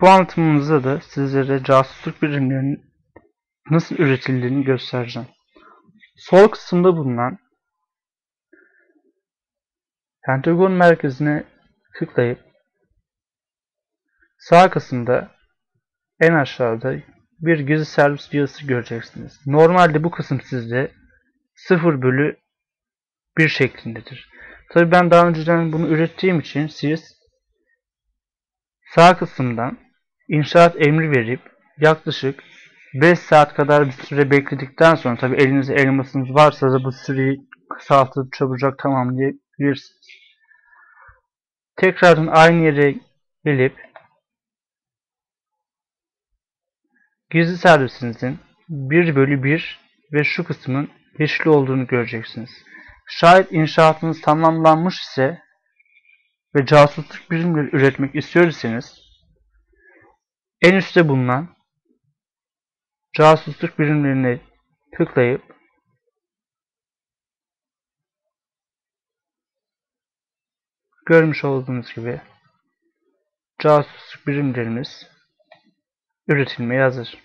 Bu anlatımımızda da sizlere casusluk birimlerinin nasıl üretildiğini göstereceğim. Sol kısımda bulunan Pentagon merkezine tıklayıp sağ kısımda en aşağıda bir gizli servis yazısı göreceksiniz. Normalde bu kısım sizde 0 bölü 1 şeklindedir. Tabi ben daha önceden bunu ürettiğim için siz sağ kısımdan inşaat emri verip yaklaşık 5 saat kadar bir süre bekledikten sonra tabi elinizde elmasınız varsa da bu süreyi kısaltıp çabucak tamamlayabilirsiniz. Tekrardan aynı yere gelip gizli servisinizin 1 bölü 1 ve şu kısmın yeşil olduğunu göreceksiniz. Şayet inşaatınız tamamlanmış ise ve casusluk birimleri üretmek istiyorsanız en üstte bulunan casusluk birimlerine tıklayıp görmüş olduğunuz gibi casusluk birimlerimiz üretilmeye hazır.